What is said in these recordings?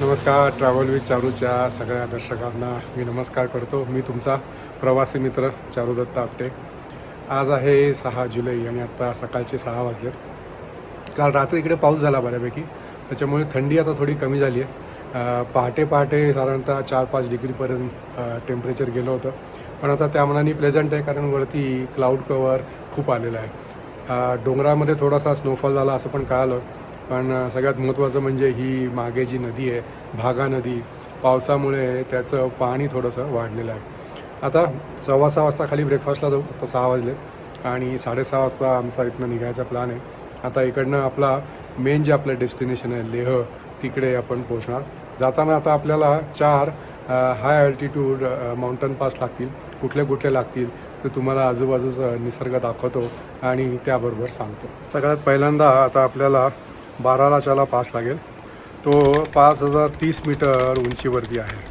नमस्कार travel with चारूच्या सगळ्या दर्शकांना मी नमस्कार करतो. मी तुमचा प्रवासी मित्र चारू दत्ता आपटे. आज आहे सहा जुलै आणि आत्ता सकाळचे सहा वाजलेत. काल रात्री इकडे पाऊस झाला बऱ्यापैकी. त्याच्यामुळे थंडी आता थोडी कमी झाली आहे. पहाटे पहाटे साधारणतः चार पाच डिग्रीपर्यंत टेम्परेचर गेलं होतं. पण आता त्या मनाने प्लेझंट आहे कारण वरती क्लाउड कवर खूप आलेलं आहे. डोंगरामध्ये थोडासा स्नोफॉल झाला असं पण कळालं. पण सगळ्यात महत्त्वाचं म्हणजे ही मागे जी नदी आहे भागा नदी पावसामुळे त्याचं पाणी थोडंसं वाढलेलं आहे. आता सव्वा सहा वाजता खाली ब्रेकफास्टला जाऊ आता सहा वाजले आणि साडेसहा वाजता आमचा इथनं निघायचा प्लॅन आहे. आता इकडनं आपला मेन जे आपलं डेस्टिनेशन आहे लेह तिकडे आपण पोहोचणार. जाताना आता आपल्याला चार हाय अल्टिट्यूड माउंटन पास लागतील. कुठले कुठले लागतील ते तुम्हाला आजूबाजूचा निसर्ग दाखवतो आणि त्याबरोबर सांगतो. सगळ्यात पहिल्यांदा आता आपल्याला बाराला बारालाच्याला पास लागेल. तो पाच हजार तीस मीटर उंचीवरती आहे.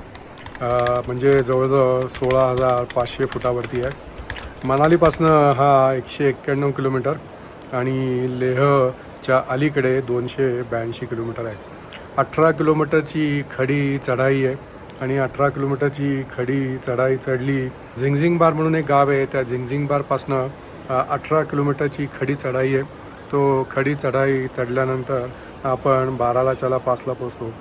म्हणजे जवळजवळ सोळा हजार पाचशे फुटावरती आहे. मनालीपासनं हा एकशे एक्क्याण्णव किलोमीटर आणि लेहच्या अलीकडे दोनशे ब्याऐंशी किलोमीटर आहे. अठरा किलोमीटरची खडी चढाई आहे आणि अठरा किलोमीटरची खडी चढाई चढली झिंगझिंग बार म्हणून एक गाव आहे. त्या झिंगझिंग बारपासनं अठरा किलोमीटरची खडी चढाई आहे. तो खडी चढाई चढल्यानंतर आपण बारालाच्याला पासला पोचतो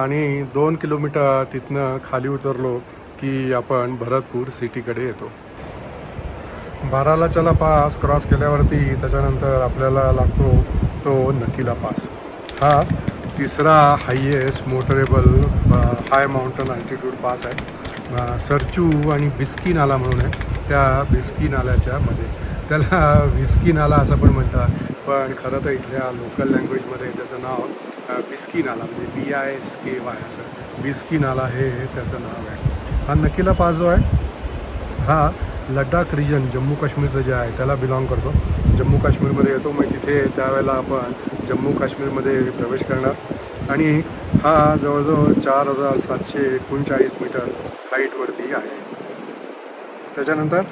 आणि दोन किलोमीटर तिथनं खाली उतरलो की आपण भरतपूर सिटीकडे येतो. बारालाच्याला पास क्रॉस केल्यावरती त्याच्यानंतर आपल्याला लागतो तो नकीला पास. हा तिसरा highest motorable high mountain altitude pass आहे. सरचू आणि बिस्की नाला म्हणून आहे. त्या बिस्की नाल्याच्या मध्ये. त्याला विस्की नाला असं पण म्हणतात. पण खरं तर इथल्या लोकल लँग्वेजमध्ये त्याचं नाव विस्की नाला म्हणजे B I S K Y असं. विस्की नाला हे त्याचं नाव आहे. हा नकीला पास जो आहे. हा लडाख रिजन जम्मू काश्मीरचं जे आहे त्याला बिलॉंग करतो. जम्मू काश्मीरमध्ये येतो मग तिथे त्यावेळेला आपण जम्मू काश्मीरमध्ये प्रवेश करणार. आणि हा जवळजवळ चार हजार सातशे एकोणचाळीस मीटर हाईटवरती आहे. त्याच्यानंतर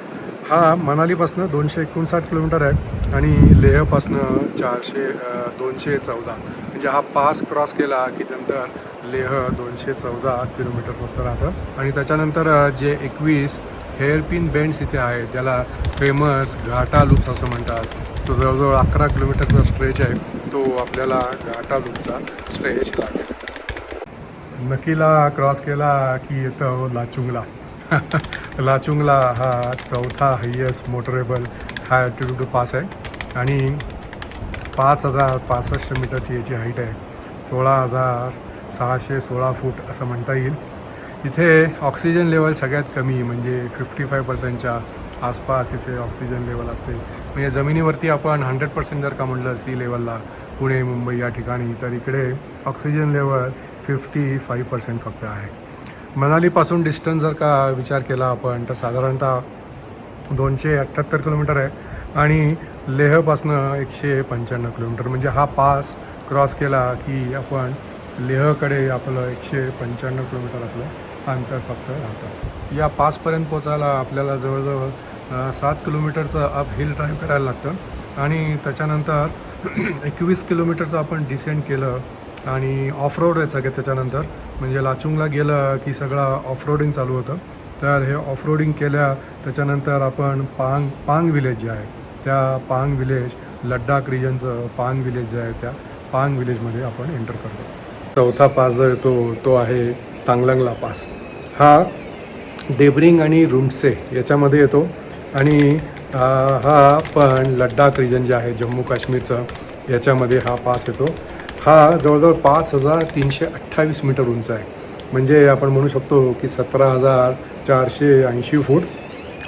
हा मनालीपासनं दोनशे एकोणसाठ किलोमीटर आहे आणि लेहपासनं चारशे दोनशे चौदा. म्हणजे हा पास क्रॉस केला की नंतर लेह दोनशे चौदा किलोमीटर फक्त राहतं. आणि त्याच्यानंतर जे एकवीस हेअरपिन बेंड्स इथे आहे त्याला फेमस घाटा लूप्स असं म्हणतात. तो जवळजवळ अकरा किलोमीटरचा स्ट्रेच आहे. तो आपल्याला घाटा लूपचा स्ट्रेच लागेल. नकीला क्रॉस केला की येतं लाचुंगला. लाचुंगला हा चौथा highest motorable high altitude pass आहे. आणि पाच हजार पासष्ट मीटरची याची हाईट आहे. सोळा हजार सहाशे सोळा फूट असं म्हणता येईल. इथे ऑक्सिजन लेवल सगळ्यात कमी म्हणजे फिफ्टी फाय पर्सेंटच्या आसपास इथे ऑक्सिजन लेवल असते. म्हणजे जमिनीवरती आपण हंड्रेड पर्सेंट जर का म्हटलं सी लेवलला पुणे मुंबई या ठिकाणी तर इकडे oxygen level fifty five percent फक्त आहे. मनालीपासून डिस्टन्स जर का विचार केला आपण तर साधारणतः दोनशे अठ्ठ्याहत्तर किलोमीटर आहे. आणि लेहपासनं एकशे पंच्याण्णव किलोमीटर. म्हणजे हा पास क्रॉस केला की आपण लेहकडे आपलं एकशे पंच्याण्णव किलोमीटर आपलं अंतर फक्त राहतं. या पासपर्यंत पोचायला आपल्याला जवळजवळ सात किलोमीटरचं अप हिल ड्राईव्ह करायला लागतं. आणि त्याच्यानंतर एकवीस किलोमीटरचं आपण डिसेंड केलं. आणि ऑफ रोड आहे सगळं त्याच्यानंतर. म्हणजे लाचुंगला गेलं की सगळं ऑफ रोडिंग चालू होतं. तर हे ऑफ रोडिंग केल्या त्याच्यानंतर आपण पांग पांग विलेज जे आहे त्या पांग विलेज लड्डाख रिजनचं पांग विलेज जे आहे त्या पांग विलेजमध्ये आपण एंटर करतो. चौथा पास जो येतो तो आहे तांगलंगला पास. हा डेबरिंग आणि रुमसे याच्यामध्ये येतो. आणि हा पण लड्डाख रिजन जे आहे जम्मू काश्मीरचं याच्यामध्ये हा पास येतो. हा जवळजवळ पाच हजार तीनशे अठ्ठावीस मीटर उंच आहे. म्हणजे आपण म्हणू शकतो की सतरा हजार चारशे ऐंशी फूट.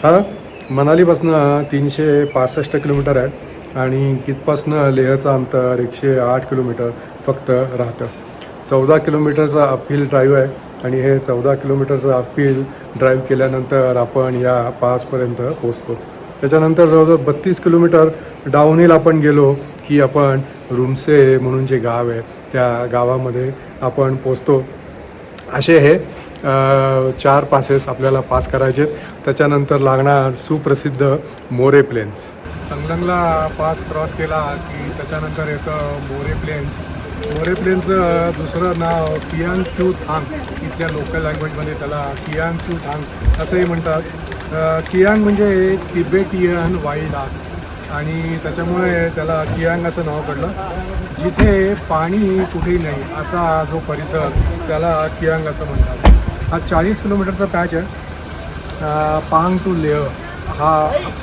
हा मनालीपासनं तीनशे पासष्ट किलोमीटर आहे आणि तिथपासनं लेहचं अंतर एकशे आठ किलोमीटर फक्त राहतं. चौदा किलोमीटरचा अपहिल ड्राईव्ह आहे आणि हे चौदा किलोमीटरचं अपहिल ड्राईव्ह केल्यानंतर आपण या पासपर्यंत पोचतो त्याच्यानंतर जवळजवळ बत्तीस किलोमीटर डाऊनहिल आपण गेलो की आपण रुमसे म्हणून जे गाव आहे त्या गावामध्ये आपण पोचतो. असे हे चार पासेस आपल्याला पास करायचे त्याच्यानंतर लागणार सुप्रसिद्ध More plains Tanglangla pass cross केला की त्याच्यानंतर येतं मोरे प्लेन्स मोरे प्लेनचं दुसरं नाव कियांग चू थांग इथल्या लोकल लँग्वेजमध्ये त्याला कियांग चू थांग असंही म्हणतात. कियांग म्हणजे तिबेटियन वाईल्ड आस आणि त्याच्यामुळे त्याला कियांग असं नाव पडलं. जिथे पाणी कुठेही नाही असा जो परिसर त्याला कियांग असं म्हणतात. हा चाळीस किलोमीटरचा पॅच आहे. पांग टू लेह हा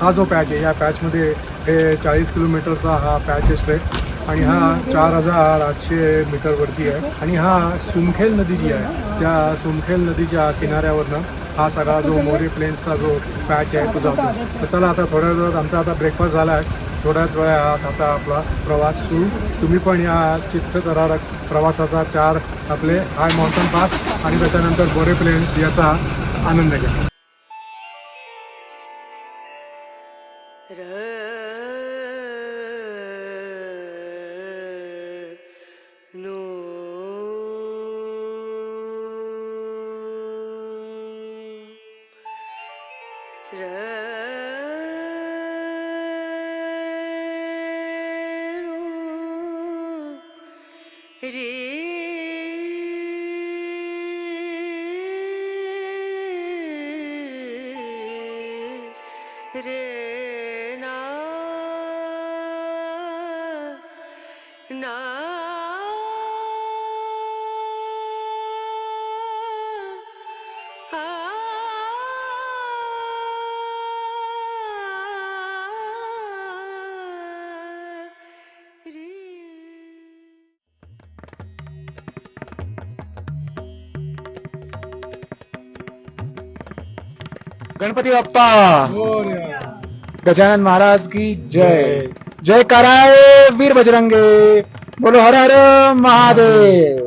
हा जो पॅच आहे या पॅचमध्ये हे चाळीस किलोमीटरचा हा पॅच आहे स्ट्रेट आणि हा चार हजार आठशे मीटरवरती आहे. आणि हा सुमखेल नदी जी आहे त्या सुमखेल नदीच्या किनाऱ्यावरनं हा सगळा जो मोरी प्लेन्सचा जो पॅच आहे तो जातो. तर चला आता थोड्या वेळात आमचा आता ब्रेकफास्ट झाला आहे थोड्याच वेळात आता आपला प्रवास सुरू. तुम्ही पण या चित्तथरारक प्रवासाचा चार आपले हाय माउंटन पास आणि त्याच्यानंतर मोरे प्लेन्स याचा आनंद घ्या. गणपती बाप्पा! गजानन महाराज की जय। जय। कराय वीर बजरंगे। बोलो हर हर महादेव।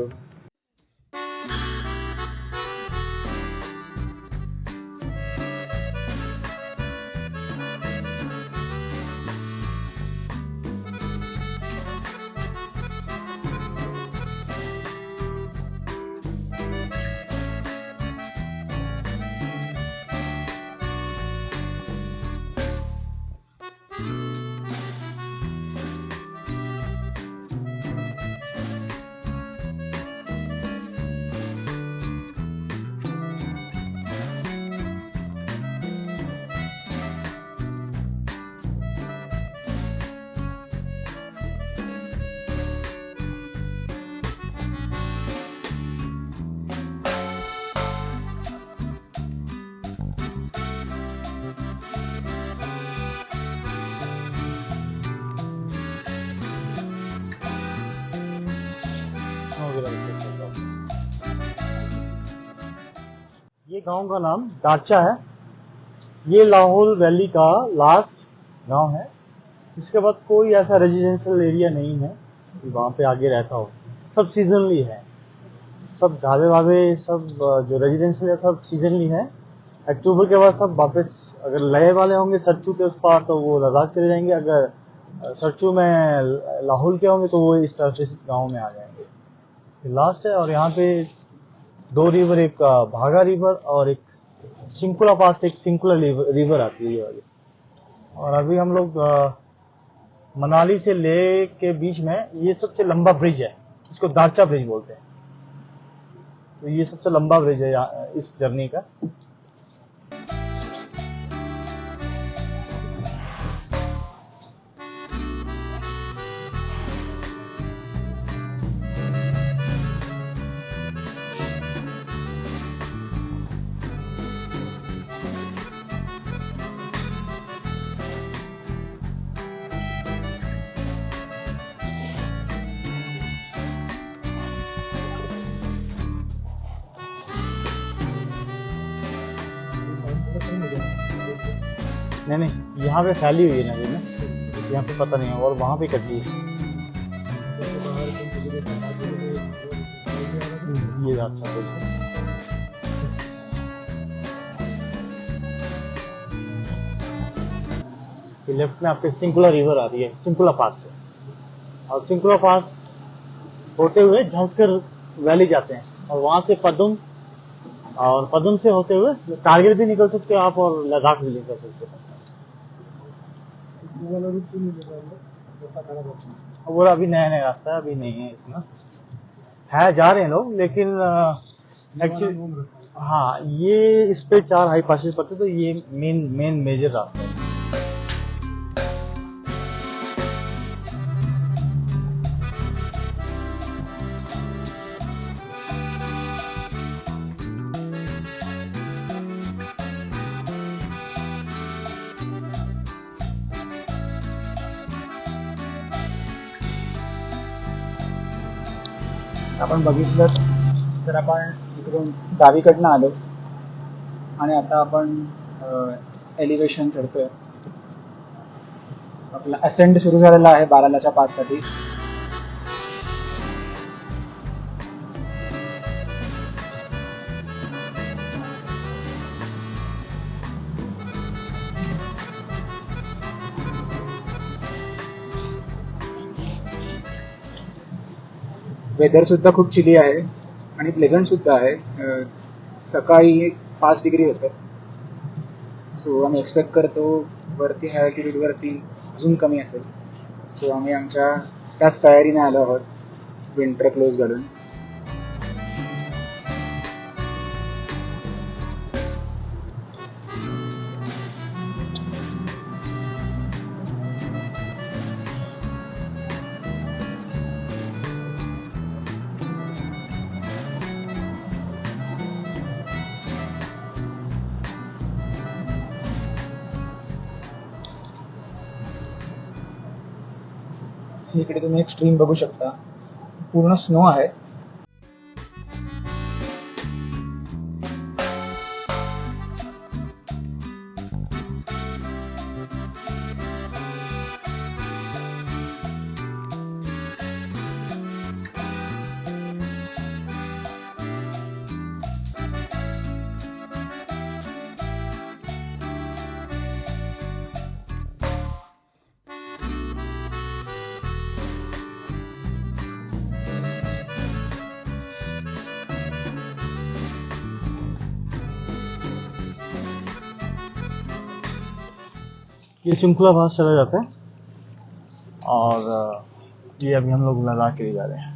गाँव का नाम दारचा है। ये लाहौल वैली का लास्ट गाँव है। इसके बाद कोई ऐसा रेजिडेंशियल एरिया नहीं है कि वहाँ पे आगे रहता हो। सब सीजनली है। सब ढाबे वाबे सब जो रेजिडेंशियल है, सब सीजनली है। अक्टूबर के बाद सब वापस अगर लगे वाले होंगे, सरचू के उस पार तो वो लद्दाख चले जाएँगे। अगर सरचू में लाहौल के होंगे तो वो इस तरफ़ इस गाँव में आ जाएँगे। लास्ट है और यहाँ पे दो रिवर एक भागा रिवर और एक सिंकुला पास एक सिंकुला रिवर आती है ये वाली। और अभी हम लोग मनाली से ले के बीच में ये सबसे लंबा ब्रिज है। इसको दारचा ब्रिज बोलते हैं। तो ये सबसे लंबा ब्रिज है इस जर्नी का। नहीं नहीं, यहाँ पे फैली हुई है नदी में यहाँ पे पता नहीं है, और वहाँ पे कटी है। ये अच्छा लेफ़्ट में आपके सिंकुला रिवर आ रही है सिंकुला पास से। और सिंकुला पास होते हुए झांसकर वैली जाते हैं, और वहाँ से पदुम और पदुम से होते हुए कारगिल भी निकल सकते हो आप और लद्दाख भी निकल सकते हो। वो अभी नया नया रास्ता है, अभी नहीं है इतना। है, जा रहे हैं लोग, लेकिन एक्चुअली हाँ ये इस पे चार हाई पासिस पड़ते तो ये मेन मेन मेजर रास्ता है। आपण बघितलं तर आपण इकडून डावीकडनं आलो आणि आता आपण एलिव्हेशन चढतोय. आपला असेंड सुरू झालेला आहे बारालाच्या पाससाठी वेदर सुद्धा खूप चिली आहे आणि प्लेझंट सुद्धा आहे. सकाळी पाच डिग्री होतं. सो आम्ही एक्सपेक्ट करतो वरती हाय altitude वरती अजून कमी असेल. सो आम्ही आमच्या त्याच तयारीने आलो आहोत. विंटर क्लोज घालून. इकडे तुम्ही एक स्ट्रीम बघू शकता. पूर्ण स्नो आहे. श्रृंखला भाग चला जाता है। और ये अभी हम लोग लद्दाख के लिए जा रहे हैं।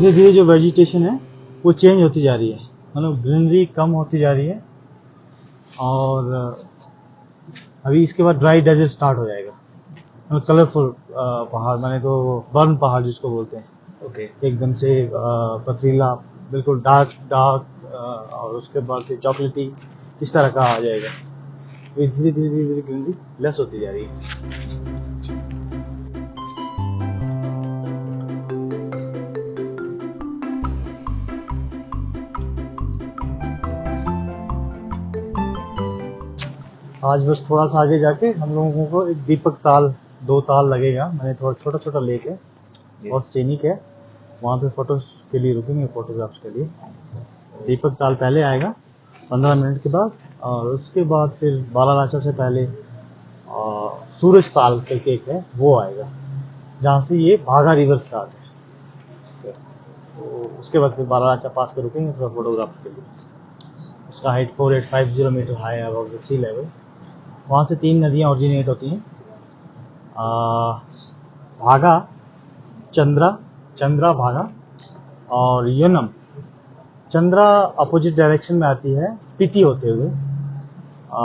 धीरे धीरे जो वेजिटेशन है वो चेंज होती जा रही है। मतलब ग्रीनरी कम होती जा रही है और अभी इसके बाद ड्राई डेजर्ट स्टार्ट हो जाएगा। मतलब कलरफुल पहाड़ माने तो बर्न पहाड़ जिसको बोलते हैं। Okay okay. एकदम से पथरीला बिल्कुल डार्क डार्क और उसके बाद फिर चॉकलेटी इस तरह का आ जाएगा। धीरे धीरे धीरे धीरे ग्रीनरी लेस होती जा रही है। आज बस थोड़ा सा आगे जाके हम लोगों को एक दीपक ताल दो ताल लगेगा। मैंने थोड़ा छोटा छोटा लेक है बहुत सीनिक है। वहाँ पे फ़ोटोज़ के लिए रुकेंगे फोटोग्राफ्स के लिए। दीपक ताल पहले आएगा पंद्रह मिनट के बाद और उसके बाद फिर बालाराचा से पहले सूरज ताल करके एक है वो आएगा जहाँ से ये भागा रिवर स्टार्ट है। तो उसके बाद फिर बालाराचा पास पे रुकेंगे थोड़ा फोटोग्राफ्स के लिए। उसका height four eight five zero metre high है अबाउट द सी लेवल वहाँ से तीन नदियाँ ओरिजिनेट होती हैं। भागा चंद्रा चंद्रा भागा और यनम। चंद्रा अपोजिट डायरेक्शन में आती है स्पीति होते हुए। आ,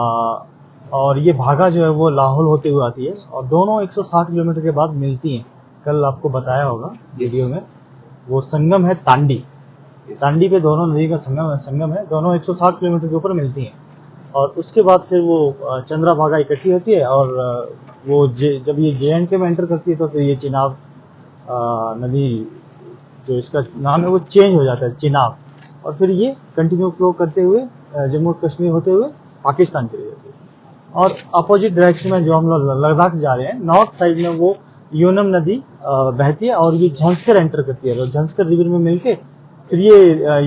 और ये भागा जो है वो लाहौल होते हुए आती है और दोनों 160 किलोमीटर के बाद मिलती हैं। कल आपको बताया होगा वीडियो में। वो संगम है तांडी। तांडी पे दोनों नदी का संगम है संगम है। दोनों 160 किलोमीटर के ऊपर मिलती हैं। और उसके बाद फिर वो चंद्रा भागा इकट्ठी होती है और वो जब ये जे एंड के में एंटर करती है तो फिर ये चिनाब नदी जो इसका नाम है वो चेंज हो जाता है, चिनाब। और फिर ये कंटिन्यू फ्लो करते हुए जम्मू कश्मीर होते हुए पाकिस्तान चली जाती है। और अपोजिट डायरेक्शन में जो हम लोग लद्दाख जा रहे हैं नॉर्थ साइड में वो यूनम नदी बहती है और ये झंस्कर एंटर करती है। झंस्कर रिवर में मिलके फिर ये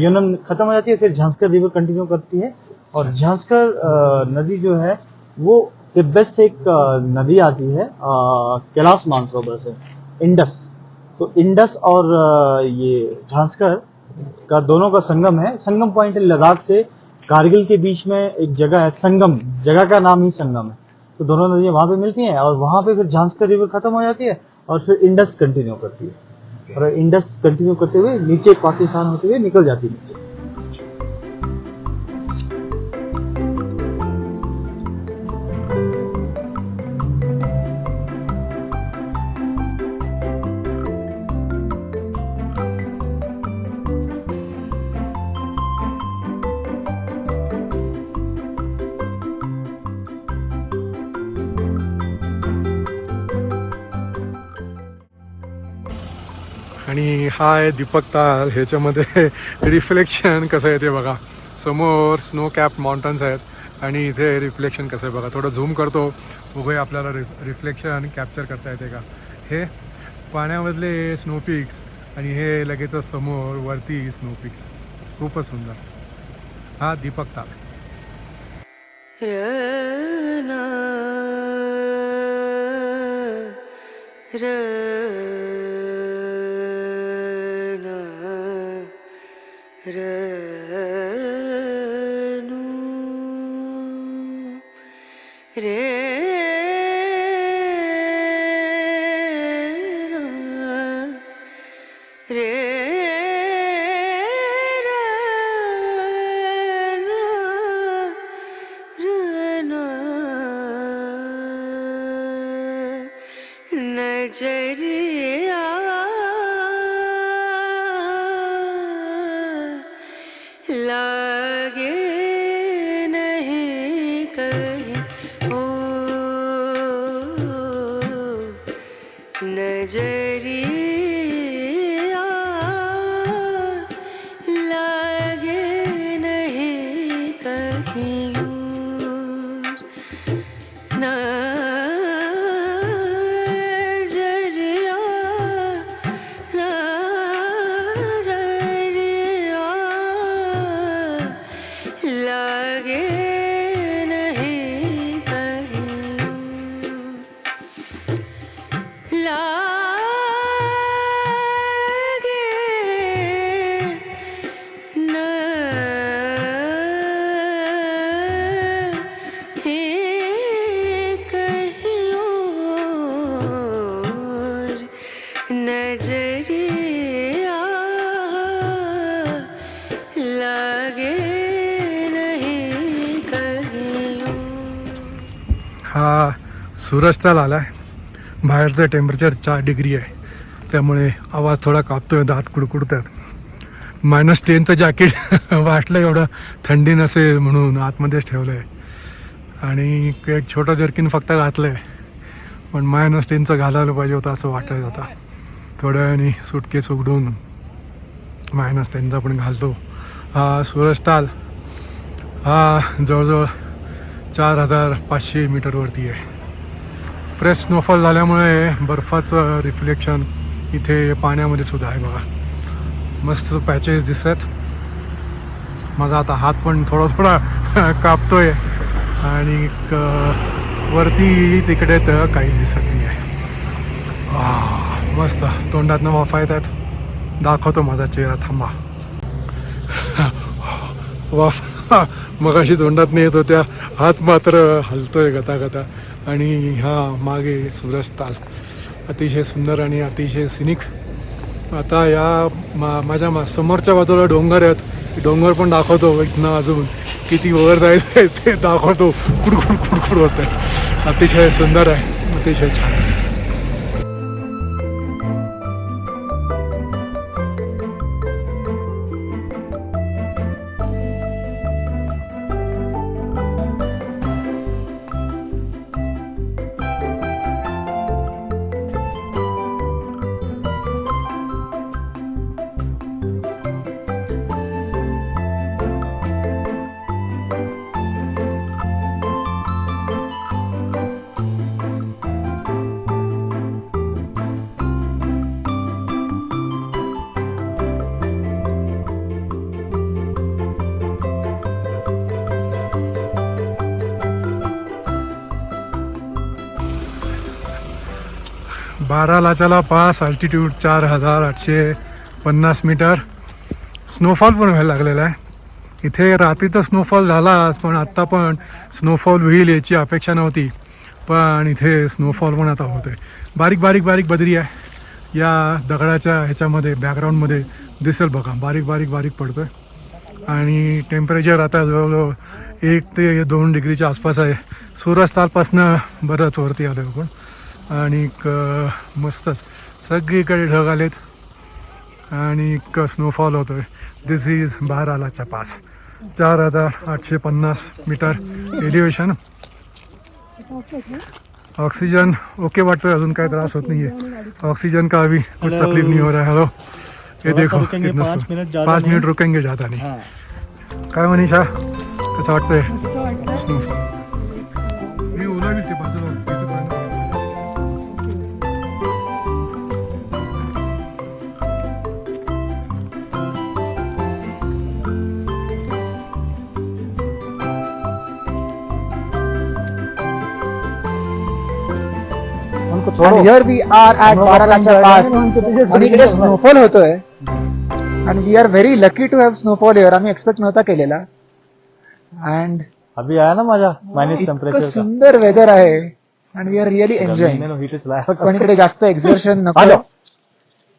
यूनम खत्म हो जाती है, फिर झंस्कर रिवर कंटिन्यू करती है। और झांसकर नदी जो है वो तिब्बत से एक नदी आती है कैलाश मानसरोवर से इंडस। तो इंडस और ये झांसकर का दोनों का संगम है। संगम पॉइंट लद्दाख से कारगिल के बीच में एक जगह है संगम। जगह का नाम ही संगम है। तो दोनों नदियाँ वहाँ पे मिलती हैं और वहाँ पे फिर झांसकर रिवर खत्म हो जाती है और फिर इंडस कंटिन्यू करती है। और इंडस कंटिन्यू करते हुए नीचे पाकिस्तान होते हुए निकल जाती है नीचे। हाय दीपक ताल ह्याच्यामध्ये रिफ्लेक्शन कसं आहे ते बघा. समोर स्नो कॅप माउंटन्स आहेत आणि इथे रिफ्लेक्शन कसं आहे बघा. थोडं झूम करतो. उभे आपल्याला रि रिफ्लेक्शन कॅप्चर करता येते का. हे पाण्यामधले स्नो पिक्स आणि हे लगेच समोर वरती स्नो पिक्स खूपच सुंदर. हा दीपक ताल रना. नजरिया लागे सूरजताल आला आहे. बाहेरचं टेम्परेचर चार डिग्री आहे. त्यामुळे आवाज थोडा कापतोय दात कुडकुडतात. मायनस टेनचं जॅकेट वाटलं एवढं थंडी नसेल म्हणून आतमध्येच ठेवलं आहे आणि एक छोटं जर्किन फक्त घातलं आहे पण मायनस टेनचं घालायला पाहिजे होतं असं वाटलं जातं थोड्या वेळाने सुटकेस उघडून मायनस टेनचा पण घालतो. हा सूरजताल हा जवळजवळ चार हजार पाचशे मीटरवरती आहे. फ्रेश स्नोफॉल झाल्यामुळे बर्फाचं रिफ्लेक्शन इथे पाण्यामध्ये सुद्धा आहे बघा. मस्त पॅचेस दिसत. आहेत माझा आता हात पण थोडा थोडा कापतोय. आणि वरती तिकडे तर काहीच दिसत नाही आहे. मस्त. तोंडातनं वाफा येत आहेत. दाखवतो माझा चेहरा थांबा. वाफ मगाशी तोंडात नाही येत होत्या. हात मात्र हलतोय गता गता आणि ह्या मागे सूरज ताल. अतिशय सुंदर आणि अतिशय सिनिक. आता या मा माझ्या मा समोरच्या बाजूला डोंगर आहेत. डोंगर पण दाखवतो इथनं अजून. किती वर जायचं आहे ते दाखवतो. कुडकुड कुडकुड होत आहे अतिशय सुंदर आहे. अतिशय छान आहे लाचाला पास अल्टिट्यूड चार हजार आठशे पन्नास मीटर स्नोफॉल पण व्हायला लागलेला आहे. इथे रात्री तर स्नोफॉल झालाच पण आत्ता पण स्नोफॉल होईल याची अपेक्षा नव्हती. पण इथे स्नोफॉल पण आता होतोय. बारीक बारीक बारीक बदरी आहे. या दगडाच्या ह्याच्यामध्ये बॅकग्राऊंडमध्ये दिसेल बघा. बारीक बारीक बारीक पडतोय. आणि टेम्परेचर आता जवळजवळ एक ते दोन डिग्रीच्या आसपास आहे. सूर्यास्तापासनं बरंच वरती आलं आपण. आणि क- मस्तच. सगळीकडे ढग आलेत. आणि क स्नोफॉल होतो आहे दिस इज बारालाचा पास. चार हजार आठशे पन्नास मीटर एलिव्हेशन ऑक्सीजन ओके वाटतोय अजून काही त्रास होत नाही आहे ऑक्सीजन का अभी कुछ. तकलीफ नहीं हो रहा है हेलो ये देखो पाँच मिनट ज़्यादा पाच रुकेंगे जाता नाही काय मनीषा? कसं वाटतंय? स्नोफॉल मी ओला ते बाजूला we are at हम लोग बारालाचा पास आणि स्नोफॉल होतोय. आणि we are very lucky to have snowfall here आम्ही एक्सपेक्ट नव्हता केलेला. अँड अभी आया ना मजा माइनस इतकं टेम्परेचर सुंदर वेदर आहे. आणि वी आर रिअली चलाया पण इकडे जास्त एक्झर्शन नको.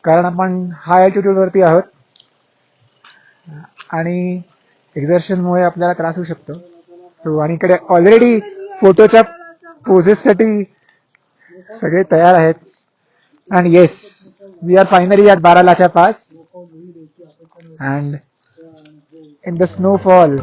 कारण आपण हाय अल्टिट्यूड वरती आहोत. आणि एक्झर्शन मुळे आपल्याला त्रास होऊ शकतो. सो आणि इकडे ऑलरेडी फोटोच्या पोजेस साठी सगळे तयार आहेत. And yes we are finally at Baralacha pass and in the snowfall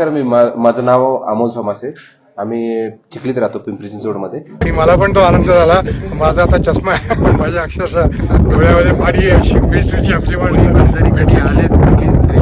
नमस्कार मी मा- माझं नाव अमोल आहे आम्ही चिखलीत राहतो पिंपरी चिंचवडमध्ये आणि मला पण तो आनंद झाला. माझा आता चष्मा आहे. पण माझ्या अक्षरशः डोळ्यामध्ये भारी आहे. अशी मिलिटरीची आपली माणसं. जरी कधी आले प्लीज